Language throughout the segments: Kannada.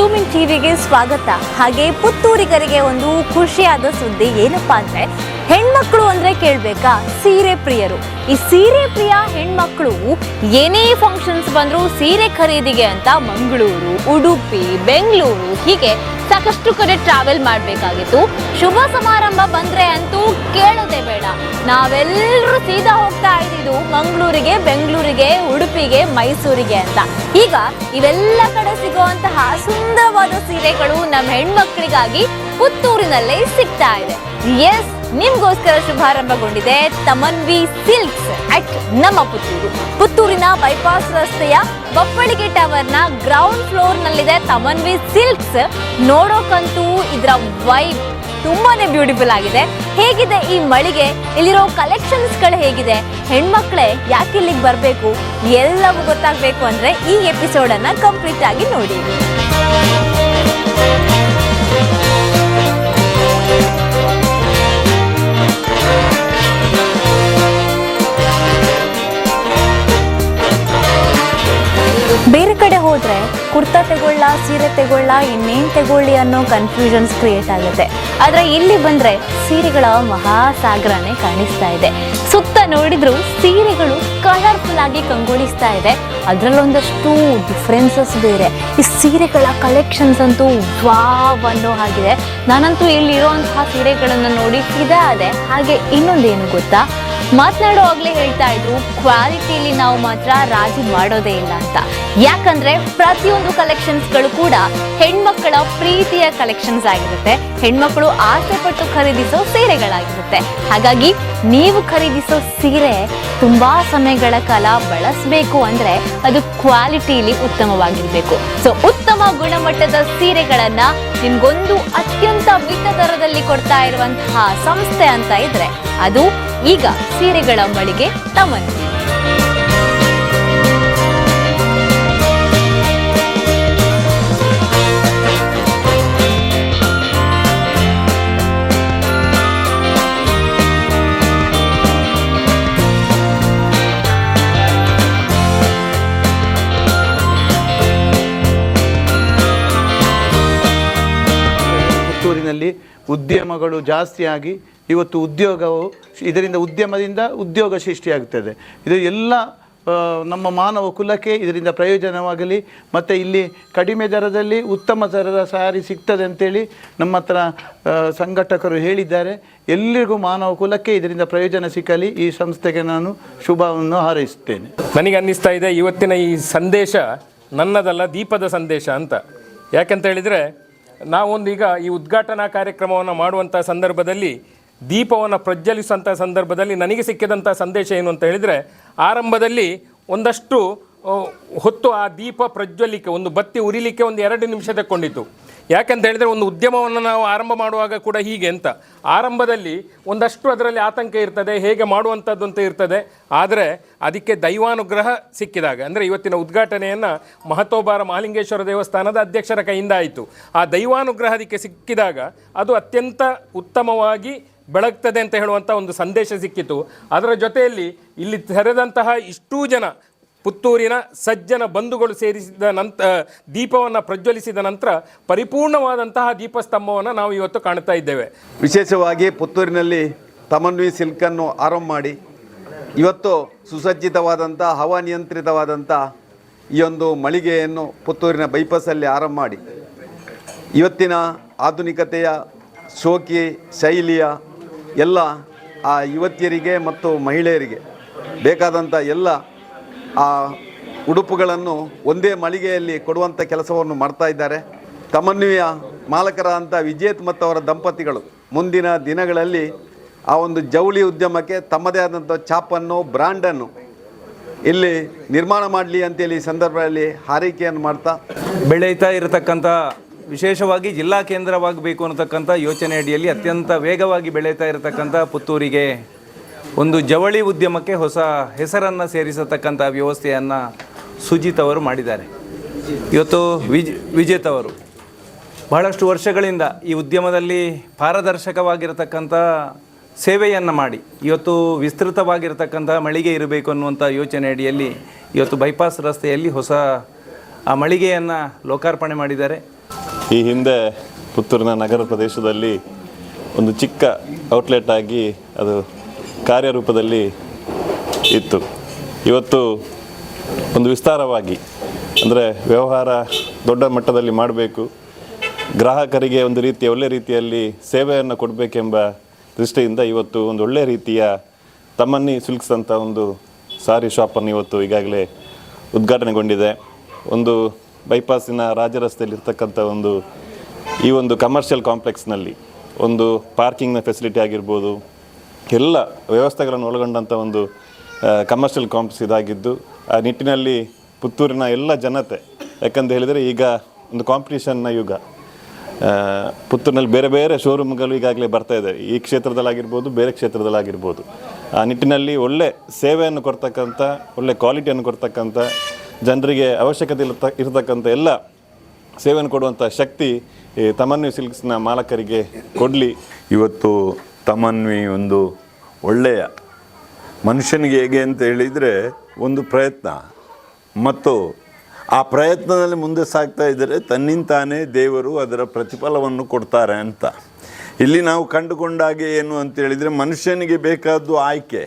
ಇನ್ ಟಿವಿಗೆ ಸ್ವಾಗತ. ಹಾಗೆ ಪುತ್ತೂರಿಗರಿಗೆ ಒಂದು ಖುಷಿಯಾದ ಸುದ್ದಿ ಏನಪ್ಪಾ ಅಂದ್ರೆ, ಹೆಣ್ಮಕ್ಳು ಅಂದ್ರೆ ಕೇಳ್ಬೇಕಾ? ಸೀರೆ ಪ್ರಿಯರು. ಈ ಸೀರೆ ಪ್ರಿಯ ಹೆಣ್ಮಕ್ಳು ಏನೇ ಫಂಕ್ಷನ್ಸ್ ಬಂದರೂ ಸೀರೆ ಖರೀದಿಗೆ ಅಂತ ಮಂಗಳೂರು, ಉಡುಪಿ, ಬೆಂಗಳೂರು ಹೀಗೆ ಸಾಕಷ್ಟು ಕಡೆ ಟ್ರಾವೆಲ್ ಮಾಡಬೇಕಾಗಿತ್ತು. ಶುಭ ಸಮಾರಂಭ ಬಂದ್ರೆ ಅಂತೂ ಕೇಳೋದೇ ಬೇಡ. ನಾವೆಲ್ಲರೂ ಸೀದಾ ಹೋಗ್ತಾ ಇದ್ದಿದ್ದು ಮಂಗಳೂರಿಗೆ, ಬೆಂಗಳೂರಿಗೆ, ಉಡುಪಿಗೆ, ಮೈಸೂರಿಗೆ ಅಂತ. ಈಗ ಇವೆಲ್ಲ ಕಡೆ ಸಿಗುವಂತಹ ಸುಂದರವಾದ ಸೀರೆಗಳು ನಮ್ಮ ಹೆಣ್ಮಕ್ಳಿಗಾಗಿ ಪುತ್ತೂರಿನಲ್ಲೇ ಸಿಗ್ತಾ ಇದೆ. ಎಸ್ ನಿಮ್ಗೋಸ್ಕರ ಶುಭಾರಂಭಗೊಂಡಿದೆ ತಮನ್ವಿ ಸಿಲ್ಕ್ಸ್ ಅಟ್ ನಮ್ಮ ಪುತ್ತೂರು. ಪುತ್ತೂರಿನ ಬೈಪಾಸ್ ರಸ್ತೆಯ ಬಪ್ಪಳಿಗೆ ಟವರ್ನ ಗ್ರೌಂಡ್ ಫ್ಲೋರ್ನಲ್ಲಿದೆ ತಮನ್ವಿ ಸಿಲ್ಕ್ಸ್. ನೋಡೋಕಂತೂ ಇದರ ವೈಬ್ ತುಂಬಾನೇ ಬ್ಯೂಟಿಫುಲ್ ಆಗಿದೆ. ಹೇಗಿದೆ ಈ ಮಳಿಗೆ? ಇಲ್ಲಿರೋ ಕಲೆಕ್ಷನ್ಸ್ಗಳು ಹೇಗಿದೆ? ಹೆಣ್ಮಕ್ಳೇ, ಯಾಕೆ ಇಲ್ಲಿಗೆ ಬರಬೇಕು? ಎಲ್ಲವೂ ಗೊತ್ತಾಗಬೇಕು ಅಂದ್ರೆ ಈ ಎಪಿಸೋಡ್ ಅನ್ನ ಕಂಪ್ಲೀಟ್ ಆಗಿ ನೋಡಿ. ಬೇರೆ ಕಡೆ ಹೋದ್ರೆ ಕುರ್ತಾ ತಗೊಳ್ಳ, ಸೀರೆ ತಗೊಳ್ಳ, ಇನ್ನೇನು ತಗೊಳ್ಳಿ ಅನ್ನೋ ಕನ್ಫ್ಯೂಷನ್ಸ್ ಕ್ರಿಯೇಟ್ ಆಗುತ್ತೆ. ಆದ್ರೆ ಇಲ್ಲಿ ಬಂದ್ರೆ ಸೀರೆಗಳ ಮಹಾಸಾಗರನೇ ಕಾಣಿಸ್ತಾ ಇದೆ. ಸುತ್ತ ನೋಡಿದ್ರು ಸೀರೆಗಳು ಕಲರ್ಫುಲ್ ಆಗಿ ಕಂಗೊಳಿಸ್ತಾ ಇದೆ. ಅದರಲ್ಲೊಂದಷ್ಟು ಡಿಫ್ರೆನ್ಸಸ್ ಬೇರೆ ಈ ಸೀರೆಗಳ ಕಲೆಕ್ಷನ್ಸ್ ಅಂತೂ ವಾವ್ ಅನ್ನೋ ಹಾಗಿದೆ. ನಾನಂತೂ ಇಲ್ಲಿ ಇರುವಂತಹ ಸೀರೆಗಳನ್ನು ನೋಡಿ ಇದಾದೆ ಹಾಗೆ ಇನ್ನೊಂದೇನು ಗೊತ್ತಾ? ಮಾತನಾಡುವಾಗಲೇ ಹೇಳ್ತಾ ಇದ್ರು ಕ್ವಾಲಿಟಿಲಿ ನಾವು ಮಾತ್ರ ರಾಜಿ ಮಾಡೋದೇ ಇಲ್ಲ ಅಂತ. ಯಾಕಂದ್ರೆ ಪ್ರತಿಯೊಂದು ಕಲೆಕ್ಷನ್ಸ್ಗಳು ಕೂಡ ಹೆಣ್ಮಕ್ಕಳ ಪ್ರೀತಿಯ ಕಲೆಕ್ಷನ್ಸ್ ಆಗಿರುತ್ತೆ. ಹೆಣ್ಮಕ್ಕಳು ಆಸೆ ಪಟ್ಟು ಖರೀದಿಸೋ ಸೀರೆಗಳಾಗಿರುತ್ತೆ. ಹಾಗಾಗಿ ನೀವು ಖರೀದಿಸೋ ಸೀರೆ ತುಂಬಾ ಸಮಯಗಳ ಕಾಲ ಬಳಸಬೇಕು ಅಂದ್ರೆ ಅದು ಕ್ವಾಲಿಟಿಲಿ ಉತ್ತಮವಾಗಿರ್ಬೇಕು. ಸೊ ಉತ್ತಮ ಗುಣಮಟ್ಟದ ಸೀರೆಗಳನ್ನ ನಿಮ್ಗೊಂದು ಅತ್ಯಂತ ಮಿತ ದರದಲ್ಲಿ ಕೊಡ್ತಾ ಇರುವಂತಹ ಸಂಸ್ಥೆ ಅಂತ ಇದ್ರೆ ಅದು ಈಗ ಸೀರೆಗಳ ಮಳಿಗೆ ತಮನ್ ಉದ್ಯಮಗಳು ಜಾಸ್ತಿಯಾಗಿ ಇವತ್ತು ಉದ್ಯೋಗವು ಇದರಿಂದ ಉದ್ಯಮದಿಂದ ಉದ್ಯೋಗ ಸೃಷ್ಟಿಯಾಗುತ್ತದೆ. ಇದು ಎಲ್ಲ ನಮ್ಮ ಮಾನವ ಕುಲಕ್ಕೆ ಇದರಿಂದ ಪ್ರಯೋಜನವಾಗಲಿ, ಮತ್ತು ಇಲ್ಲಿ ಕಡಿಮೆ ದರದಲ್ಲಿ ಉತ್ತಮ ದರದ ಸಾರಿ ಸಿಗ್ತದೆ ಅಂತೇಳಿ ನಮ್ಮ ಹತ್ರ ಸಂಘಟಕರು ಹೇಳಿದ್ದಾರೆ. ಎಲ್ಲರಿಗೂ ಮಾನವ ಕುಲಕ್ಕೆ ಇದರಿಂದ ಪ್ರಯೋಜನ ಸಿಕ್ಕಲಿ. ಈ ಸಂಸ್ಥೆಗೆ ನಾನು ಶುಭವನ್ನು ಹಾರೈಸುತ್ತೇನೆ. ನನಗೆ ಅನ್ನಿಸ್ತಾ ಇದೆ, ಇವತ್ತಿನ ಈ ಸಂದೇಶ ನನ್ನದಲ್ಲ, ದೀಪದ ಸಂದೇಶ ಅಂತ. ಯಾಕಂತ ಹೇಳಿದರೆ, ನಾವೊಂದು ಈಗ ಈ ಉದ್ಘಾಟನಾ ಕಾರ್ಯಕ್ರಮವನ್ನು ಮಾಡುವಂಥ ಸಂದರ್ಭದಲ್ಲಿ ದೀಪವನ್ನು ಪ್ರಜ್ವಲಿಸುವಂಥ ಸಂದರ್ಭದಲ್ಲಿ ನನಗೆ ಸಿಕ್ಕಿದಂಥ ಸಂದೇಶ ಏನು ಅಂತ ಹೇಳಿದರೆ, ಆರಂಭದಲ್ಲಿ ಒಂದಷ್ಟು ಹೊತ್ತು ಆ ದೀಪ ಪ್ರಜ್ವಲಿಕೆ, ಒಂದು ಬತ್ತಿ ಉರಿಲಿಕ್ಕೆ ಒಂದು ಎರಡು ನಿಮಿಷ ತಕ್ಕೊಂಡಿತ್ತು. ಯಾಕೆಂತ ಹೇಳಿದರೆ ಒಂದು ಉದ್ಯಮವನ್ನು ನಾವು ಆರಂಭ ಮಾಡುವಾಗ ಕೂಡ ಹೀಗೆ ಅಂತ. ಆರಂಭದಲ್ಲಿ ಒಂದಷ್ಟು ಅದರಲ್ಲಿ ಆತಂಕ ಇರ್ತದೆ, ಹೇಗೆ ಮಾಡುವಂಥದ್ದು ಅಂತ ಇರ್ತದೆ. ಆದರೆ ಅದಕ್ಕೆ ದೈವಾನುಗ್ರಹ ಸಿಕ್ಕಿದಾಗ, ಅಂದರೆ ಇವತ್ತಿನ ಉದ್ಘಾಟನೆಯನ್ನು ಮಹತೋಬಾರ ಮಹಾಲಿಂಗೇಶ್ವರ ದೇವಸ್ಥಾನದ ಅಧ್ಯಕ್ಷರ ಕೈಯಿಂದ ಆಯಿತು. ಆ ದೈವಾನುಗ್ರಹ ಅದಕ್ಕೆ ಸಿಕ್ಕಿದಾಗ ಅದು ಅತ್ಯಂತ ಉತ್ತಮವಾಗಿ ಬೆಳಗ್ತದೆ ಅಂತ ಹೇಳುವಂಥ ಒಂದು ಸಂದೇಶ ಸಿಕ್ಕಿತು. ಅದರ ಜೊತೆಯಲ್ಲಿ ಇಲ್ಲಿ ತೆರೆದಂತಹ ಇಷ್ಟೂ ಜನ ಪುತ್ತೂರಿನ ಸಜ್ಜನ ಬಂಧುಗಳು ಸೇರಿಸಿದ ನಂತ ದೀಪವನ್ನು ಪ್ರಜ್ವಲಿಸಿದ ನಂತರ ಪರಿಪೂರ್ಣವಾದಂತಹ ದೀಪಸ್ತಂಭವನ್ನು ನಾವು ಇವತ್ತು ಕಾಣ್ತಾ ಇದ್ದೇವೆ. ವಿಶೇಷವಾಗಿ ಪುತ್ತೂರಿನಲ್ಲಿ ತಮನ್ವಿ ಸಿಲ್ಕನ್ನು ಆರಂಭ ಮಾಡಿ, ಇವತ್ತು ಸುಸಜ್ಜಿತವಾದಂಥ ಹವಾನಿಯಂತ್ರಿತವಾದಂಥ ಈ ಒಂದು ಮಳಿಗೆಯನ್ನು ಪುತ್ತೂರಿನ ಬೈಪಾಸಲ್ಲಿ ಆರಂಭ ಮಾಡಿ. ಇವತ್ತಿನ ಆಧುನಿಕತೆಯ ಶೋಕಿ ಶೈಲಿಯ ಎಲ್ಲ ಆ ಯುವತಿಯರಿಗೆ ಮತ್ತು ಮಹಿಳೆಯರಿಗೆ ಬೇಕಾದಂಥ ಎಲ್ಲ ಆ ಉಡುಪುಗಳನ್ನು ಒಂದೇ ಮಳಿಗೆಯಲ್ಲಿ ಕೊಡುವಂಥ ಕೆಲಸವನ್ನು ಮಾಡ್ತಾ ಇದ್ದಾರೆ. ತಮನ್ವಿಯ ಮಾಲಕರಾದಂಥ ವಿಜೇತ್ ಮತ್ತು ಅವರ ದಂಪತಿಗಳು ಮುಂದಿನ ದಿನಗಳಲ್ಲಿ ಆ ಒಂದು ಜವಳಿ ಉದ್ಯಮಕ್ಕೆ ತಮ್ಮದೇ ಆದಂಥ ಛಾಪನ್ನು ಬ್ರ್ಯಾಂಡನ್ನು ಇಲ್ಲಿ ನಿರ್ಮಾಣ ಮಾಡಲಿ ಅಂತೇಳಿ ಈ ಸಂದರ್ಭದಲ್ಲಿ ಹಾರೈಕೆಯನ್ನು ಮಾಡ್ತಾ ಬೆಳೀತಾ ಇರತಕ್ಕಂಥ ವಿಶೇಷವಾಗಿ ಜಿಲ್ಲಾ ಕೇಂದ್ರವಾಗಬೇಕು ಅನ್ನತಕ್ಕಂಥ ಯೋಚನೆ ಅಡಿಯಲ್ಲಿ ಅತ್ಯಂತ ವೇಗವಾಗಿ ಬೆಳೀತಾ ಇರತಕ್ಕಂಥ ಪುತ್ತೂರಿಗೆ ಒಂದು ಜವಳಿ ಉದ್ಯಮಕ್ಕೆ ಹೊಸ ಹೆಸರನ್ನು ಸೇರಿಸತಕ್ಕಂಥ ವ್ಯವಸ್ಥೆಯನ್ನು ಸುಜಿತ್ ಅವರು ಮಾಡಿದ್ದಾರೆ. ಇವತ್ತು ವಿಜ್, ವಿಜೇತ್ ಅವರು, ಬಹಳಷ್ಟು ವರ್ಷಗಳಿಂದ ಈ ಉದ್ಯಮದಲ್ಲಿ ಪಾರದರ್ಶಕವಾಗಿರತಕ್ಕಂಥ ಸೇವೆಯನ್ನು ಮಾಡಿ, ಇವತ್ತು ವಿಸ್ತೃತವಾಗಿರತಕ್ಕಂಥ ಮಳಿಗೆ ಇರಬೇಕು ಅನ್ನುವಂಥ ಯೋಚನೆ ಅಡಿಯಲ್ಲಿ ಇವತ್ತು ಬೈಪಾಸ್ ರಸ್ತೆಯಲ್ಲಿ ಹೊಸ ಆ ಮಳಿಗೆಯನ್ನು ಲೋಕಾರ್ಪಣೆ ಮಾಡಿದ್ದಾರೆ. ಈ ಹಿಂದೆ ಪುತ್ತೂರಿನ ನಗರ ಪ್ರದೇಶದಲ್ಲಿ ಒಂದು ಚಿಕ್ಕ ಔಟ್ಲೆಟ್ ಆಗಿ ಅದು ಕಾರ್ಯರೂಪದಲ್ಲಿ ಇತ್ತು. ಇವತ್ತು ಒಂದು ವಿಸ್ತಾರವಾಗಿ, ಅಂದರೆ ವ್ಯವಹಾರ ದೊಡ್ಡ ಮಟ್ಟದಲ್ಲಿ ಮಾಡಬೇಕು. ಗ್ರಾಹಕರಿಗೆ ಒಂದು ರೀತಿಯ, ಒಳ್ಳೆ ರೀತಿಯಲ್ಲಿ ಸೇವೆಯನ್ನು ಕೊಡಬೇಕೆಂಬ ದೃಷ್ಟಿಯಿಂದ ಇವತ್ತು ಒಂದು ಒಳ್ಳೆಯ ರೀತಿಯ ತಮ್ಮನ್ನಿ ಸಿಲ್ಕ್ಸ್ ಒಂದು ಸಾರಿ ಶಾಪನ್ನು ಇವತ್ತು ಈಗಾಗಲೇ ಉದ್ಘಾಟನೆಗೊಂಡಿದೆ. ಒಂದು ಬೈಪಾಸಿನ ರಾಜ ರಸ್ತೆಯಲ್ಲಿ ಇರ್ತಕ್ಕಂಥ ಒಂದು, ಈ ಒಂದು ಕಮರ್ಷಿಯಲ್ ಕಾಂಪ್ಲೆಕ್ಸ್ನಲ್ಲಿ ಒಂದು ಪಾರ್ಕಿಂಗ್ನ ಫೆಸಿಲಿಟಿ ಆಗಿರ್ಬೋದು, ಎಲ್ಲ ವ್ಯವಸ್ಥೆಗಳನ್ನು ಒಳಗೊಂಡಂಥ ಒಂದು ಕಮರ್ಷಿಯಲ್ ಕಾಂಪ್ಲೆಕ್ಸ್ ಇದಾಗಿದ್ದು, ಆ ನಿಟ್ಟಿನಲ್ಲಿ ಪುತ್ತೂರಿನ ಎಲ್ಲ ಜನತೆ, ಯಾಕಂತ ಹೇಳಿದರೆ ಈಗ ಒಂದು ಕಾಂಪಿಟೇಷನ್ನ ಯುಗ. ಪುತ್ತೂರಿನಲ್ಲಿ ಬೇರೆ ಬೇರೆ ಶೋರೂಮ್ಗಳು ಈಗಾಗಲೇ ಬರ್ತಾ ಇದೆ. ಈ ಕ್ಷೇತ್ರದಲ್ಲಾಗಿರ್ಬೋದು, ಬೇರೆ ಕ್ಷೇತ್ರದಲ್ಲಾಗಿರ್ಬೋದು. ಆ ನಿಟ್ಟಿನಲ್ಲಿ ಒಳ್ಳೆ ಸೇವೆಯನ್ನು ಕೊಡ್ತಕ್ಕಂಥ, ಒಳ್ಳೆ ಕ್ವಾಲಿಟಿಯನ್ನು ಕೊಡ್ತಕ್ಕಂಥ ಜನರಿಗೆ ಅವಶ್ಯಕತೆ ಇರತ, ಇರತಕ್ಕಂಥ ಎಲ್ಲ ಸೇವೆಯನ್ನು ಕೊಡುವಂಥ ಶಕ್ತಿ ಈ ತಮನ್ವಿ ಸಿಲ್ಕ್ಸ್ನ ಮಾಲಕರಿಗೆ ಕೊಡಲಿ. ಇವತ್ತು ತಮನ್ವಿ ಒಂದು ಒಳ್ಳೆಯ ಮನುಷ್ಯನಿಗೆ ಹೇಗೆ ಅಂತ ಹೇಳಿದರೆ ಒಂದು ಪ್ರಯತ್ನ. ಮತ್ತು ಆ ಪ್ರಯತ್ನದಲ್ಲಿ ಮುಂದೆ ಸಾಗ್ತಾ ಇದ್ದರೆ ತನ್ನಿಂತಾನೇ ದೇವರು ಅದರ ಪ್ರತಿಫಲವನ್ನು ಕೊಡ್ತಾರೆ ಅಂತ. ಇಲ್ಲಿ ನಾವು ಕಂಡುಕೊಂಡಾಗೆ ಏನು ಅಂತ ಹೇಳಿದರೆ ಮನುಷ್ಯನಿಗೆ ಬೇಕಾದ್ದು ಆಯ್ಕೆ.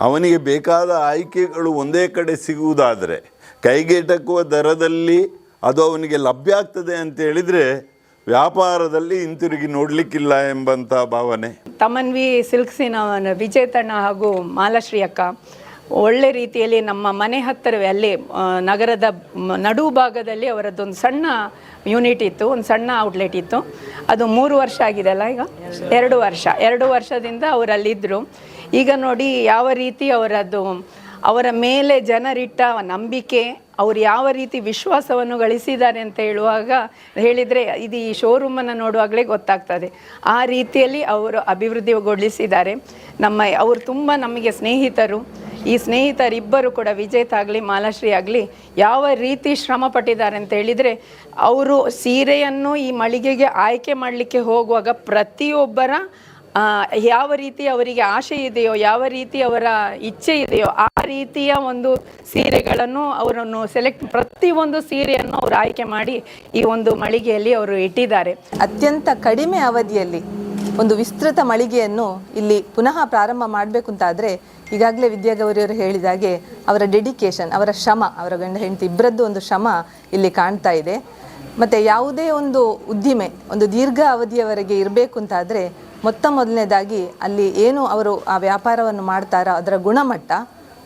ಅವನಿಗೆ ಬೇಕಾದ ಆಯ್ಕೆಗಳು ಒಂದೇ ಕಡೆ ಸಿಗುವುದಾದರೆ ಕೈಗೆಟಕುವ ದರದಲ್ಲಿ ಅದು ಅವನಿಗೆ ಲಭ್ಯ ಆಗ್ತದೆ ಅಂತ ಹೇಳಿದರೆ ವ್ಯಾಪಾರದಲ್ಲಿ ಹಿಂತಿರುಗಿ ನೋಡಲಿಕ್ಕಿಲ್ಲ ಎಂಬಂಥ ಭಾವನೆ. ತಮನ್ವಿ ಸಿಲ್ಕ್ಸಿನ ವಿಜೇತಣ್ಣ ಹಾಗೂ ಮಾಲಾಶ್ರೀ ಅಕ್ಕ, ಒಳ್ಳೆ ರೀತಿಯಲ್ಲಿ ನಮ್ಮ ಮನೆ ಹತ್ತಿರವೇ, ಅಲ್ಲೇ ನಗರದ ನಡು ಭಾಗದಲ್ಲಿ ಅವರದ್ದೊಂದು ಸಣ್ಣ ಯೂನಿಟ್ ಇತ್ತು, ಒಂದು ಸಣ್ಣ ಔಟ್ಲೆಟ್ ಇತ್ತು. ಅದು ಮೂರು ವರ್ಷ ಆಗಿದೆ ಅಲ್ಲ ಈಗ? ಎರಡು ವರ್ಷ. ಎರಡು ವರ್ಷದಿಂದ ಅವರಲ್ಲಿದ್ದರು ಈಗ ನೋಡಿ ಯಾವ ರೀತಿ ಅವರದ್ದು ಅವರ ಮೇಲೆ ಜನರಿಟ್ಟ ನಂಬಿಕೆ, ಅವರು ಯಾವ ರೀತಿ ವಿಶ್ವಾಸವನ್ನು ಗಳಿಸಿದ್ದಾರೆ ಅಂತ ಹೇಳುವಾಗ ಹೇಳಿದರೆ ಇದು ಈ ಶೋರೂಮನ್ನು ನೋಡುವಾಗಲೇ ಗೊತ್ತಾಗ್ತದೆ. ಆ ರೀತಿಯಲ್ಲಿ ಅವರು ಅಭಿವೃದ್ಧಿಗೊಳಿಸಿದ್ದಾರೆ. ನಮ್ಮ, ಅವರು ತುಂಬ ನಮಗೆ ಸ್ನೇಹಿತರು. ಈ ಸ್ನೇಹಿತರಿಬ್ಬರು ಕೂಡ ವಿಜೇತ ಆಗಲಿ, ಮಾಲಾಶ್ರೀ ಆಗಲಿ, ಯಾವ ರೀತಿ ಶ್ರಮ ಪಟ್ಟಿದ್ದಾರೆ ಅಂತ ಹೇಳಿದರೆ, ಅವರು ಸೀರೆಯನ್ನು ಈ ಮಳಿಗೆಗೆ ಆಯ್ಕೆ ಮಾಡಲಿಕ್ಕೆ ಹೋಗುವಾಗ ಪ್ರತಿಯೊಬ್ಬರ ಯಾವ ರೀತಿ ಅವರಿಗೆ ಆಶೆ ಇದೆಯೋ, ಯಾವ ರೀತಿ ಅವರ ಇಚ್ಛೆ ಇದೆಯೋ, ಆ ರೀತಿಯ ಒಂದು ಸೀರೆಗಳನ್ನು ಅವರನ್ನು ಸೆಲೆಕ್ಟ್ ಪ್ರತಿಯೊಂದು ಸೀರೆಯನ್ನು ಅವರು ಆಯ್ಕೆ ಮಾಡಿ ಈ ಒಂದು ಮಳಿಗೆಯಲ್ಲಿ ಅವರು ಇಟ್ಟಿದ್ದಾರೆ. ಅತ್ಯಂತ ಕಡಿಮೆ ಅವಧಿಯಲ್ಲಿ ಒಂದು ವಿಸ್ತೃತ ಮಳಿಗೆಯನ್ನು ಇಲ್ಲಿ ಪುನಃ ಪ್ರಾರಂಭ ಮಾಡಬೇಕು ಅಂತಾದರೆ ಈಗಾಗಲೇ ವಿದ್ಯಾಗೌರಿಯವರು ಹೇಳಿದಾಗೆ ಅವರ ಡೆಡಿಕೇಶನ್, ಅವರ ಶ್ರಮ, ಅವರ ಗಂಡ ಹೆಂಡತಿ ಇಬ್ಬರದ್ದು ಒಂದು ಶ್ರಮ ಇಲ್ಲಿ ಕಾಣ್ತಾ ಇದೆ. ಮತ್ತು ಯಾವುದೇ ಒಂದು ಉದ್ದಿಮೆ, ಒಂದು ದೀರ್ಘ ಅವಧಿಯವರೆಗೆ ಇರಬೇಕು ಅಂತಾದರೆ ಮೊತ್ತ ಮೊದಲನೇದಾಗಿ ಅಲ್ಲಿ ಏನು ಅವರು ಆ ವ್ಯಾಪಾರವನ್ನು ಮಾಡ್ತಾರೋ ಅದರ ಗುಣಮಟ್ಟ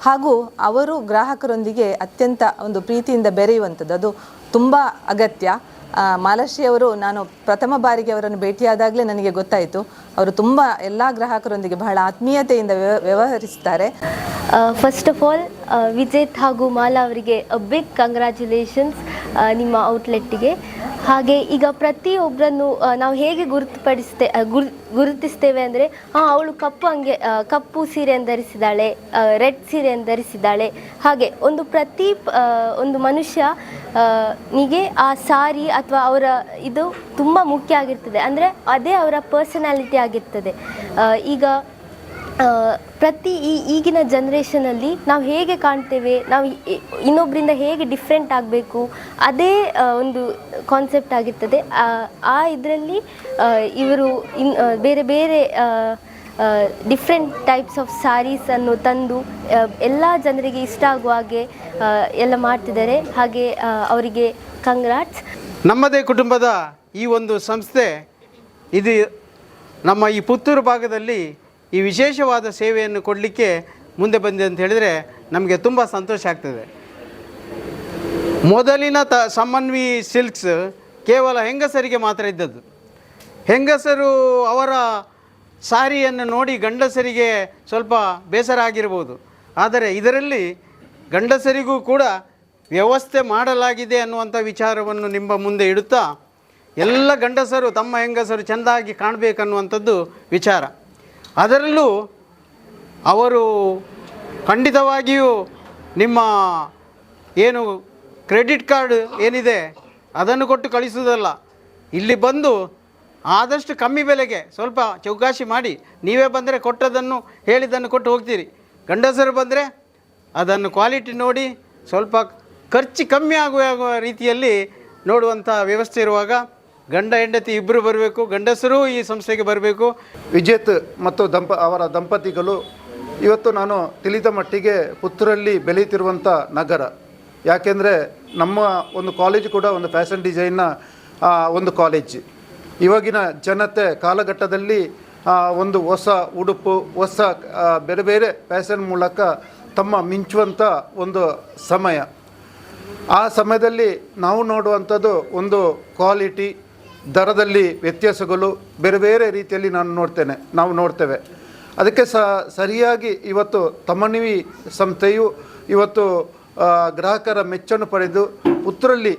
ಹಾಗೂ ಅವರು ಗ್ರಾಹಕರೊಂದಿಗೆ ಅತ್ಯಂತ ಒಂದು ಪ್ರೀತಿಯಿಂದ ಬೆರೆಯುವಂಥದ್ದು. ಅದು ತುಂಬ ಅಗತ್ಯ. ಮಾಲಾಶ್ರೀ ಅವರು ನಾನು ಪ್ರಥಮ ಬಾರಿಗೆ ಅವರನ್ನು ಭೇಟಿಯಾದಾಗಲೇ ನನಗೆ ಗೊತ್ತಾಯಿತು. ಅವರು ತುಂಬ ಎಲ್ಲ ಗ್ರಾಹಕರೊಂದಿಗೆ ಬಹಳ ಆತ್ಮೀಯತೆಯಿಂದ ವ್ಯವಹರಿಸುತ್ತಾರೆ ಫಸ್ಟ್ ಆಫ್ ಆಲ್ ವಿಜೇತ್ ಹಾಗೂ ಮಾಲಾ ಅವರಿಗೆ ಬಿಗ್ ಕಂಗ್ರ್ಯಾಚುಲೇಷನ್ಸ್ ನಿಮ್ಮ ಔಟ್ಲೆಟ್ಟಿಗೆ ಹಾಗೆ ಈಗ ಪ್ರತಿಯೊಬ್ಬರನ್ನು ನಾವು ಹೇಗೆ ಗುರುತುಪಡಿಸ್ತೇ ಗುರು, ಗುರುತಿಸ್ತೇವೆ ಅಂದರೆ ಹಾಂ ಅವಳು ಕಪ್ಪು ಹಂಗೆ ಕಪ್ಪು ಸೀರೆಯನ್ನು ಧರಿಸಿದ್ದಾಳೆ ರೆಡ್ ಸೀರೆಯನ್ನು ಧರಿಸಿದ್ದಾಳೆ ಹಾಗೆ ಒಂದು ಪ್ರತಿ ಒಂದು ಮನುಷ್ಯ ನಿಗೆ ಆ ಸಾರಿ ಅಥವಾ ಅವರ ಇದು ತುಂಬ ಮುಖ್ಯ ಆಗಿರ್ತದೆ. ಅಂದರೆ ಅದೇ ಅವರ ಪರ್ಸನಾಲಿಟಿ ಆಗಿರ್ತದೆ. ಈಗ ಪ್ರತಿ ಈ ಈಗಿನ ಜನ್ರೇಷನಲ್ಲಿ ನಾವು ಹೇಗೆ ಕಾಣ್ತೇವೆ ನಾವು ಇನ್ನೊಬ್ಬರಿಂದ ಹೇಗೆ ಡಿಫ್ರೆಂಟ್ ಆಗಬೇಕು ಅದೇ ಒಂದು ಕಾನ್ಸೆಪ್ಟ್ ಆಗಿರ್ತದೆ. ಆ, ಇದರಲ್ಲಿ ಇವರು ಇನ್ ಬೇರೆ ಬೇರೆ ಡಿಫ್ರೆಂಟ್ ಟೈಪ್ಸ್ ಆಫ್ ಸ್ಯಾರೀಸನ್ನು ತಂದು ಎಲ್ಲ ಜನರಿಗೆ ಇಷ್ಟ ಆಗುವ ಹಾಗೆ ಎಲ್ಲ ಮಾಡ್ತಿದ್ದಾರೆ. ಹಾಗೆ ಅವರಿಗೆ ಕಂಗ್ರಾಟ್ಸ್ ನಮ್ಮದೇ ಕುಟುಂಬದ ಈ ಒಂದು ಸಂಸ್ಥೆ ಇದು ನಮ್ಮ ಈ ಪುತ್ತೂರು ಭಾಗದಲ್ಲಿ ಈ ವಿಶೇಷವಾದ ಸೇವೆಯನ್ನು ಕೊಡಲಿಕ್ಕೆ ಮುಂದೆ ಬಂದಿದೆ ಅಂತ ಹೇಳಿದರೆ ನಮಗೆ ತುಂಬ ಸಂತೋಷ ಆಗ್ತದೆ. ಮೊದಲಿನ ತ ಸಮನ್ವಿ ಸಿಲ್ಕ್ಸ್ ಕೇವಲ ಹೆಂಗಸರಿಗೆ ಮಾತ್ರ ಇದ್ದದ್ದು. ಹೆಂಗಸರು ಅವರ ಸಾರಿಯನ್ನು ನೋಡಿ ಗಂಡಸರಿಗೆ ಸ್ವಲ್ಪ ಬೇಸರ ಆಗಿರ್ಬೋದು. ಆದರೆ ಇದರಲ್ಲಿ ಗಂಡಸರಿಗೂ ಕೂಡ ವ್ಯವಸ್ಥೆ ಮಾಡಲಾಗಿದೆ ಅನ್ನುವಂಥ ವಿಚಾರವನ್ನು ನಿಮ್ಮ ಮುಂದೆ ಇಡುತ್ತಾ ಎಲ್ಲ ಗಂಡಸರು ತಮ್ಮ ಹೆಂಗಸರು ಚೆಂದಾಗಿ ಕಾಣಬೇಕನ್ನುವಂಥದ್ದು ವಿಚಾರ. ಅದರಲ್ಲೂ ಅವರು ಖಂಡಿತವಾಗಿಯೂ ನಿಮ್ಮ ಏನು ಕ್ರೆಡಿಟ್ ಕಾರ್ಡ್ ಏನಿದೆ ಅದನ್ನು ಕೊಟ್ಟು ಕಳಿಸುವುದಲ್ಲ. ಇಲ್ಲಿ ಬಂದು ಆದಷ್ಟು ಕಮ್ಮಿ ಬೆಲೆಗೆ ಸ್ವಲ್ಪ ಚೌಕಾಶಿ ಮಾಡಿ, ನೀವೇ ಬಂದರೆ ಕೊಟ್ಟದನ್ನು ಹೇಳಿದ್ದನ್ನು ಕೊಟ್ಟು ಹೋಗ್ತೀರಿ. ಗಂಡಸರು ಬಂದರೆ ಅದನ್ನು ಕ್ವಾಲಿಟಿ ನೋಡಿ, ಸ್ವಲ್ಪ ಖರ್ಚು ಕಮ್ಮಿ ಆಗುವ ರೀತಿಯಲ್ಲಿ ನೋಡುವಂಥ ವ್ಯವಸ್ಥೆ ಇರುವಾಗ ಗಂಡ ಹೆಂಡತಿ ಇಬ್ಬರು ಬರಬೇಕು, ಗಂಡಸರು ಈ ಸಂಸ್ಥೆಗೆ ಬರಬೇಕು. ವಿಜೇತ್ ಮತ್ತು ದಂಪ, ಅವರ ದಂಪತಿಗಳು ಇವತ್ತು ನಾನು ತಿಳಿದ ಮಟ್ಟಿಗೆ ಪುತ್ತೂರಲ್ಲಿ ಬೆಳೆಯುತ್ತಿರುವಂಥ ನಗರ. ಯಾಕೆಂದರೆ ನಮ್ಮ ಒಂದು ಕಾಲೇಜು ಕೂಡ ಒಂದು ಫ್ಯಾಷನ್ ಡಿಸೈನ್ನ ಒಂದು ಕಾಲೇಜ್. ಇವಾಗಿನ ಜನತೆ ಕಾಲಘಟ್ಟದಲ್ಲಿ ಒಂದು ಹೊಸ ಉಡುಪು, ಹೊಸ ಬೇರೆ ಬೇರೆ ಫ್ಯಾಷನ್ ಮೂಲಕ ತಮ್ಮ ಮಿಂಚುವಂಥ ಒಂದು ಸಮಯ. ಆ ಸಮಯದಲ್ಲಿ ನಾವು ನೋಡುವಂಥದ್ದು ಒಂದು ಕ್ವಾಲಿಟಿ ದರದಲ್ಲಿ ವ್ಯತ್ಯಾಸಗಳು ಬೇರೆ ಬೇರೆ ರೀತಿಯಲ್ಲಿ ನಾನು ನೋಡ್ತೇನೆ, ನಾವು ನೋಡ್ತೇವೆ. ಅದಕ್ಕೆ ಸ, ಸರಿಯಾಗಿ ಇವತ್ತು ತಮ್ಮನಿವಿ ಸಂಸ್ಥೆಯು ಇವತ್ತು ಗ್ರಾಹಕರ ಮೆಚ್ಚನ್ನು ಪಡೆದು ಪುತ್ರಲ್ಲಿ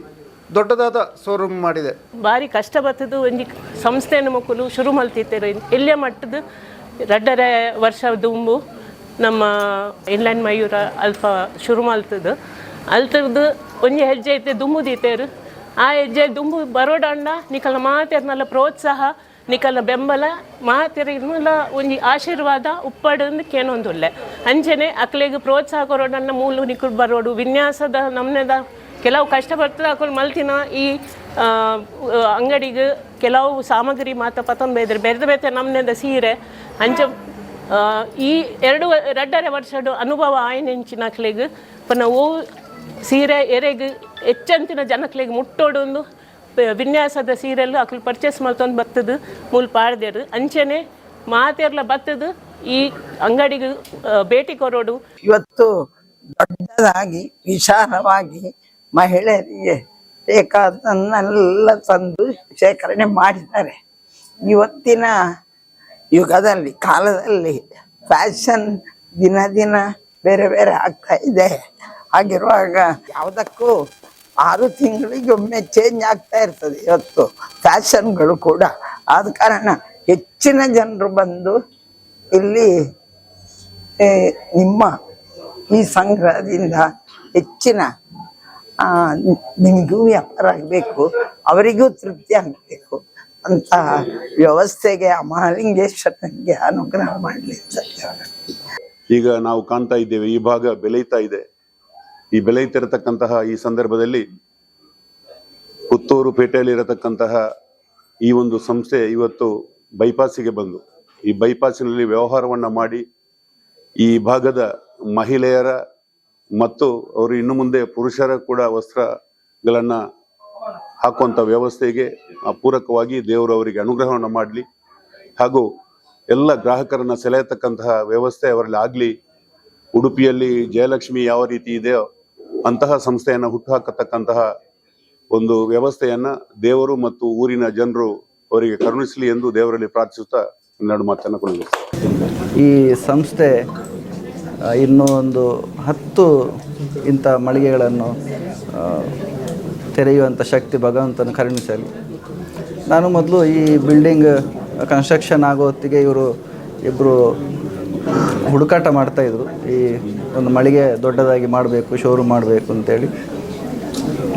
ದೊಡ್ಡದಾದ ಶೋರೂಮ್ ಮಾಡಿದೆ. ಭಾರಿ ಕಷ್ಟ ಬರ್ತದ್ದು ಒಂಜಿ ಸಂಸ್ಥೆ ಮಕ್ಕಳು ಶುರು ಮಲ್ತಿದ್ದೇವೆ ಎಲ್ಲೇ ಮಟ್ಟದ ರಡ್ಡರೆ ವರ್ಷ ದುಂಬು ನಮ್ಮ ಇನ್ಲೈನ್ ಮಯೂರ ಅಲ್ಪ ಶುರು ಮಲ್ತದ್ದು ಅಲ್ತದ್ದು ಒಂಜಿ ಹೆಜ್ಜೆ ಐತೆ ದೀತೇರು. ಆ ಹೆಜ್ಜೆ ದುಂಬು ಬರೋಡಂಡ ನಿಕಲ್ನ ಮಾತೆರ್ನಲ್ಲ ಪ್ರೋತ್ಸಾಹ ನಿಕಲ್ನ ಬೆಂಬಲ ಮಾತೆರಿನಲ್ಲ ಒಂಜಿ ಆಶೀರ್ವಾದ, ಉಪ್ಪಡಂದು ಕೇನೊಂದುಲ್ಲೆ. ಅಂಚನೆ ಅಕ್ಲೆಗ್ ಪ್ರೋತ್ಸಾಹ ಕೊರೋಡಣ್ಣ ಮೂಲು ನಿಕುಲ್ ಬರೋಡು, ವಿನ್ಯಾಸದ ನಮ್ಮನೆದ ಕೆಲವು ಕಷ್ಟ ಬರ್ತದೆ ಹಾಕೊಂಡು ಮಲ್ತಿನ ಈ ಅಂಗಡಿಗೆ ಕೆಲವು ಸಾಮಗ್ರಿ ಮಾತ ಪತೊಂದು ಬೇದ್ರೆ ಬೇರೆ ಬೇತೆ ನಮ್ನೆದ ಸೀರೆ. ಅಂಚ ಈ ಎರಡು ಎರಡರೆ ವರ್ಷದ ಅನುಭವ ಆಯ್ನೆಂಚಿನ ಅಕ್ಲೆಗ್. ಪನ್ನ ಓ ಸೀರೆ ಎರೆಗ್ ಹೆಚ್ಚಂತಿನ ಜನಕ್ಲಿಗೆ ಮುಟ್ಟೋಡೊಂದು ವಿನ್ಯಾಸದ ಸೀರೆಲ್ಲ ಅಕ್ಲು ಪರ್ಚೇಸ್ ಮಾಡ್ಕೊಂಡು ಬರ್ತದೆ ಮೂಲ ಪಾಡ್ದೇರು. ಅಂಚೆನೆ ಮಾತೆರ್ಲ ಬತ್ತದು, ಈ ಅಂಗಡಿಗೆ ಭೇಟಿ ಕೊರೋಡು ಇವತ್ತು ದೊಡ್ಡದಾಗಿ, ವಿಶಾಲವಾಗಿ ಮಹಿಳೆಯರಿಗೆ ಬೇಕಾದನ್ನೆಲ್ಲ ತಂದು ಶೇಖರಣೆ ಮಾಡಿದ್ದಾರೆ. ಇವತ್ತಿನ ಯುಗದಲ್ಲಿ, ಕಾಲದಲ್ಲಿ ಫ್ಯಾಷನ್ ದಿನ ದಿನ ಬೇರೆ ಬೇರೆ ಆಗ್ತಾ ಇದೆ. ಹಾಗಿರುವಾಗ ಯಾವುದಕ್ಕೂ ಆರು ತಿಂಗಳಿಗೆ ಒಮ್ಮೆ ಚೇಂಜ್ ಆಗ್ತಾ ಇರ್ತದೆ ಇವತ್ತು. ಫ್ಯಾಷನ್ಗಳು ಕೂಡ. ಆದ ಕಾರಣ ಹೆಚ್ಚಿನ ಜನರು ಬಂದು ಇಲ್ಲಿ ನಿಮ್ಮ ಈ ಸಂಗ್ರಹದಿಂದ ಹೆಚ್ಚಿನ ನಿಮಗೂ ವ್ಯಾಪಾರ ಆಗಬೇಕು, ಅವರಿಗೂ ತೃಪ್ತಿ ಆಗಬೇಕು ಅಂತ ವ್ಯವಸ್ಥೆಗೆ ಆ ಮಹಾಲಿಂಗೇಶ್ವರನಿಗೆ ಅನುಗ್ರಹ ಮಾಡಲಿ ಈಗ ನಾವು ಕಾಣ್ತಾ ಇದ್ದೇವೆ, ಈ ಭಾಗ ಬೆಳೀತಾ ಇದೆ. ಈ ಬೆಳೆಯುತ್ತಿರತಕ್ಕಂತಹ ಈ ಸಂದರ್ಭದಲ್ಲಿ ಪುತ್ತೂರು ಪೇಟೆಯಲ್ಲಿ ಇರತಕ್ಕಂತಹ ಈ ಒಂದು ಸಂಸ್ಥೆ ಇವತ್ತು ಬೈಪಾಸಿಗೆ ಬಂದು, ಈ ಬೈಪಾಸಿನಲ್ಲಿ ವ್ಯವಹಾರವನ್ನು ಮಾಡಿ, ಈ ಭಾಗದ ಮಹಿಳೆಯರ ಮತ್ತು ಅವರು ಇನ್ನು ಮುಂದೆ ಪುರುಷರ ಕೂಡ ವಸ್ತ್ರಗಳನ್ನು ಹಾಕುವಂಥ ವ್ಯವಸ್ಥೆಗೆ ಪೂರಕವಾಗಿ ದೇವರು ಅವರಿಗೆ ಅನುಗ್ರಹವನ್ನು ಮಾಡಲಿ. ಹಾಗೂ ಎಲ್ಲ ಗ್ರಾಹಕರನ್ನು ಸೆಳೆಯತಕ್ಕಂತಹ ವ್ಯವಸ್ಥೆ ಅವರಲ್ಲಿ ಆಗಲಿ, ಉಡುಪಿಯಲ್ಲಿ ಜಯಲಕ್ಷ್ಮಿ ಯಾವ ರೀತಿ ಇದೆಯೋ ಅಂತಹ ಸಂಸ್ಥೆಯನ್ನು ಹುಟ್ಟುಹಾಕತಕ್ಕಂತಹ ಒಂದು ವ್ಯವಸ್ಥೆಯನ್ನು ದೇವರು ಮತ್ತು ಊರಿನ ಜನರು ಅವರಿಗೆ ಕರುಣಿಸಲಿ ಎಂದು ದೇವರಲ್ಲಿ ಪ್ರಾರ್ಥಿಸುತ್ತಾ ಎರಡು ಮಾತನ್ನು ಈ ಸಂಸ್ಥೆ ಇನ್ನೂ ಒಂದು ಹತ್ತು ಇಂಥ ಮಳಿಗೆಗಳನ್ನು ತೆರೆಯುವಂಥ ಶಕ್ತಿ ಭಗವಂತನ ಕರುಣಿಸಲಿ. ನಾನು ಮೊದಲು ಈ ಬಿಲ್ಡಿಂಗ್ ಕನ್ಸ್ಟ್ರಕ್ಷನ್ ಆಗೋ ಹೊತ್ತಿಗೆ ಇವರು ಇಬ್ಬರು ಹುಡುಕಾಟ ಮಾಡ್ತಾಯಿದ್ರು ಈ ಒಂದು ಮಳಿಗೆ ದೊಡ್ಡದಾಗಿ ಮಾಡಬೇಕು ಶೋರೂಮ್ ಮಾಡಬೇಕು ಅಂತೇಳಿ.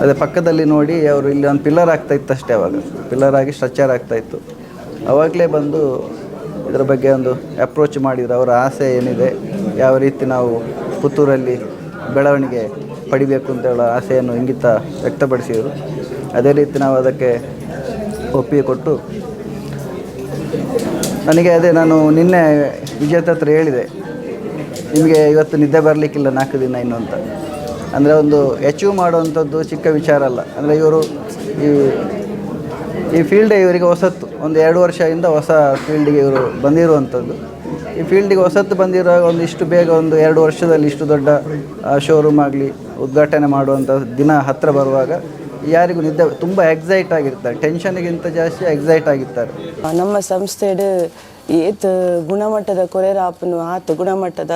ಅದೇ ಪಕ್ಕದಲ್ಲಿ ನೋಡಿ ಅವರು ಇಲ್ಲಿ ಒಂದು ಪಿಲ್ಲರ್ ಆಗ್ತಾ ಇತ್ತು ಅಷ್ಟೇ ಅವಾಗ. ಪಿಲ್ಲರ್ ಆಗಿ ಸ್ಟ್ರಕ್ಚರ್ ಆಗ್ತಾ ಇತ್ತು. ಅವಾಗಲೇ ಬಂದು ಇದರ ಬಗ್ಗೆ ಒಂದು ಅಪ್ರೋಚ್ ಮಾಡಿದ್ರು. ಅವರ ಆಸೆ ಏನಿದೆ, ಯಾವ ರೀತಿ ನಾವು ಪುತ್ತೂರಲ್ಲಿ ಬೆಳವಣಿಗೆ ಪಡಿಬೇಕು ಅಂತ ಹೇಳೋ ಆಸೆಯನ್ನು ಇಂಗಿತ ವ್ಯಕ್ತಪಡಿಸಿದರು. ಅದೇ ರೀತಿ ನಾವು ಅದಕ್ಕೆ ಒಪ್ಪಿಗೆ ಕೊಟ್ಟು, ನನಗೆ ಅದೇ ನಾನು ನಿನ್ನೆ ವಿಜೇತ ಹತ್ರ ಹೇಳಿದೆ ನಿಮಗೆ ಇವತ್ತು ನಿದ್ದೆ ಬರಲಿಕ್ಕಿಲ್ಲ ನಾಲ್ಕು ದಿನ ಇನ್ನು ಅಂತ. ಅಂದರೆ ಒಂದು ಅಚೀವ್ ಮಾಡುವಂಥದ್ದು ಚಿಕ್ಕ ವಿಚಾರ ಅಲ್ಲ. ಅಂದರೆ ಇವರು ಈ ಈ ಫೀಲ್ಡೇ ಇವರಿಗೆ ಹೊಸತ್ತು. ಒಂದು ಎರಡು ವರ್ಷದಿಂದ ಹೊಸ ಫೀಲ್ಡಿಗೆ ಇವರು ಬಂದಿರುವಂಥದ್ದು. ಈ ಫೀಲ್ಡಿಗೆ ಹೊಸತ್ತು ಬಂದಿರುವಾಗ ಒಂದು ಇಷ್ಟು ಬೇಗ ಒಂದು ಎರಡು ವರ್ಷದಲ್ಲಿ ಇಷ್ಟು ದೊಡ್ಡ ಶೋರೂಮ್ ಆಗಲಿ, ಉದ್ಘಾಟನೆ ಮಾಡುವಂಥ ದಿನ ಹತ್ತಿರ ಬರುವಾಗ ಯಾರಿಗೂ ನಿದ್ದೆ ತುಂಬ ಎಕ್ಸೈಟ್ ಆಗಿರ್ತಾರೆ. ಟೆನ್ಷನ್ಗಿಂತ ಜಾಸ್ತಿ ಎಕ್ಸೈಟ್ ಆಗಿರ್ತಾರೆ. ನಮ್ಮ ಸಂಸ್ಥೆಡ್ ಏತ್ ಗುಣಮಟ್ಟದ ಕೊರೆರಾಪನು ಆತ್ ಗುಣಮಟ್ಟದ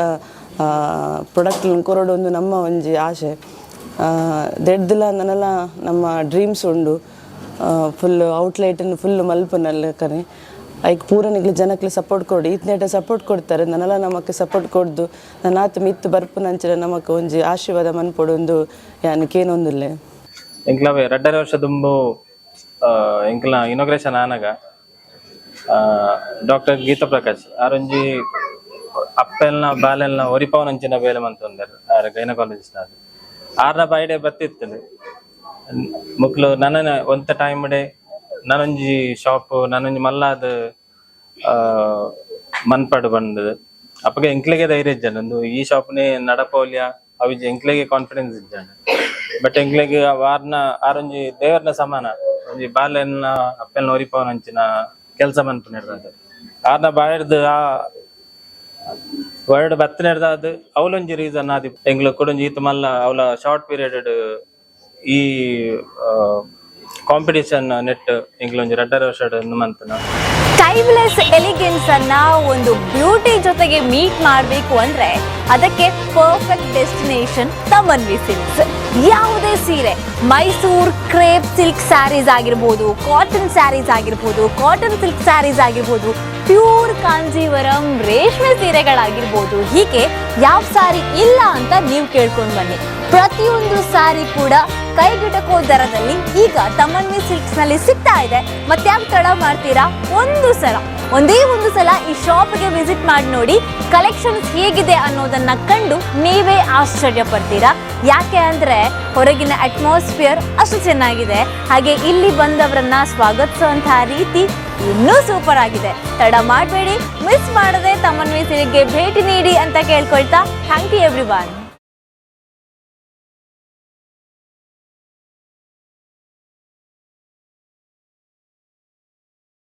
ಪ್ರೊಡಕ್ಟ್లను ಕೊರಡೊಂದು ನಮ್ಮ ಒಂಜಿ ಆಶೆ. ದೆಡ್ದಲ ನನ್ನಲ ನಮ್ಮ ಡ್ರೀಮ್ಸ್ ಉಂಡು. ಫುಲ್ ಔಟ್ಲೆಟನ್ನು ಫುಲ್ ಮಲ್ಪನಲ್ಲ ಕನೆ ಐಕ್ ಪೂರನಿಗ್ಲಿ ಜನಕ್ಕೆ ಸಪೋರ್ಟ್ ಕೊಡಿ. ಇತ್ನೇಟ ಸಪೋರ್ಟ್ ಕೊಡ್ತಾರೆ. ನನ್ನೆಲ್ಲ ನಮಕ್ ಸಪೋರ್ಟ್ ಕೊಡ್ದು. ನನ್ನ ಮಿತ್ತು ಬರ್ಪು ಬರ್ಪುನಂಚಿನ ನಮಕ್ ಒಂಜಿ ಆಶೀರ್ವಾದ ಮನ್ಪೊಡೊಂದು ಯಾನಕ್ಕೇನೊಂದಿಲ್ಲ ಎಂಕ್ಲ ಎರಡನೇ ವರ್ಷ ದುಂಬು ಎಂಕ್ಲ ಇನೋಗ್ರೇಷನ್ ಆನಾಗ ಡಾಕ್ಟರ್ ಗೀತಾ ಪ್ರಕಾಶ್, ಆರೊಂಜಿ, ಅಪ್ಪೆಲ್ನ, ಬಾಲೆಲ್ನ ಒರಿಪವನಂಚಿನ ಬೇಲೆ ಮಂತೊಂದರ್ ಆರ ಗೈನಕಾಲಜಿಸ್ಟ್ ಆದ್ ಆರ್ನ ಬಾಯ್ಡೆ ಬತ್ತಿತ್ತದು ಮುಕ್ಲು ನನ್ನ ಒಂತ ಟೈಮ್ ಡೇ ನನೊಂಜಿ ಶಾಪ್ ನನೊಂಜಿ ಮಲ್ಲಾದ ಮನ್ಪಡ್ ಬಂದದು. ಅಪ್ಪಗೆ ಎಂಕ್ಲೆಗೆ ಧೈರ್ಯ ಇದ್ದಾನೆ ಒಂದು ಈ ಶಾಪ್ನೆ ನಡಪೌಲ್ಯ, ಅವಿಜಿ ಎಂಕ್ಲೆಗೆ ಕಾನ್ಫಿಡೆನ್ಸ್ ಇದ್ದಾನೆ ಬಟ್ ಎಂಕ್ಲೆಗೆ ವಾರ್ನ, ಆರೊಂಜಿ ದೇವರ್ನ ಸಮಾನ. ಒಂಜಿ ಬಾಲೆನ್ನ ಅಪ್ಪೆಲ್ನ ಒರಿಪವನ ಕೆಲಸ ಅದು ಆರ್ನ ಆ ವರ್ಡ್ ಬತ್ತನೆರ್ದ ಅದು ಅವಲೊಂಜಿ ರೀಸನ್ ಆದಿ ಎಂಗ್ಳು ಕೊಡೊಂಜಿ ಈತ ಮಲ್ಲ ಅವಲ ಶಾರ್ಟ್ ಪೀರಿಯಡ್ ಈ ಕಾಂಪಿಟೇಷನ್ ನೆಟ್ ಎಂಗ್ಲೊಂಜಿ ರೆಡ್ಡರ್ ವರ್ಷ ಮಂತನ ಟೈಮ್ಲೆಸ್ ಎಲಿಗೆನ್ಸ್ ಅನ್ನ ಒಂದು ಬ್ಯೂಟಿ ಜೊತೆಗೆ ಮೀಟ್ ಮಾಡಬೇಕು ಅಂದ್ರೆ ಅದಕ್ಕೆ ಪರ್ಫೆಕ್ಟ್ ಡೆಸ್ಟಿನೇಷನ್ ತಮನ್ವಿ ಸಿಲ್ಕ್ಸ್ ಯಾವುದೇ ಸೀರೆ. ಮೈಸೂರ್ ಕ್ರೇಪ್ ಸಿಲ್ಕ್ ಸ್ಯಾರೀಸ್ ಆಗಿರ್ಬೋದು, ಕಾಟನ್ ಸ್ಯಾರೀಸ್ ಆಗಿರ್ಬೋದು, ಕಾಟನ್ ಸಿಲ್ಕ್ ಸ್ಯಾರೀಸ್ ಆಗಿರ್ಬೋದು, ಪ್ಯೂರ್ ಕಾಂಜೀವರಂ ರೇಷ್ಮೆ ಸೀರೆಗಳಾಗಿರ್ಬೋದು. ಹೀಗೆ ಯಾವ ಸಾರಿ ಇಲ್ಲ ಅಂತ ನೀವು ಕೇಳ್ಕೊಂಡು ಬನ್ನಿ. ಪ್ರತಿಯೊಂದು ಸಾರಿ ಕೂಡ ಕೈಗೆಟಕೋ ದರದಲ್ಲಿ ಈಗ ತಮನ್ವಿ ಸಿಲ್ಕ್ಸ್ನಲ್ಲಿ ಸಿಗ್ತಾ ಇದೆ. ಮತ್ತೆ ಯಾಕೆ ತಡ ಮಾಡ್ತೀರಾ? ಒಂದು ಸಲ. ಒಂದೇ ಒಂದು ಸಲ ಈ ಶಾಪ್ಗೆ ವಿಸಿಟ್ ಮಾಡಿ ನೋಡಿ ಕಲೆಕ್ಷನ್ಸ್ ಹೇಗಿದೆ ಅನ್ನೋದನ್ನ ಕಂಡು ನೀವೇ ಆಶ್ಚರ್ಯ ಪಡ್ತೀರಾ? ಯಾಕೆ ಅಂದ್ರೆ ಹೊರಗಿನ ಅಟ್ಮಾಸ್ಫಿಯರ್ ಅಷ್ಟು ಚೆನ್ನಾಗಿದೆ. ಹಾಗೆ ಇಲ್ಲಿ ಬಂದವರನ್ನ ಸ್ವಾಗತಿಸುವಂತಹ ರೀತಿ ಇನ್ನೂ ಸೂಪರ್ ಆಗಿದೆ. ತಡ ಮಾಡಬೇಡಿ ಮಿಸ್ ಮಾಡದೆ ತಮ್ಮನ್ವಿ ಸಿಲ್ಕ್ಗೆ ಭೇಟಿ ನೀಡಿ ಅಂತ ಕೇಳ್ಕೊಳ್ತಾ ಥ್ಯಾಂಕ್ ಯು ಎವ್ರಿ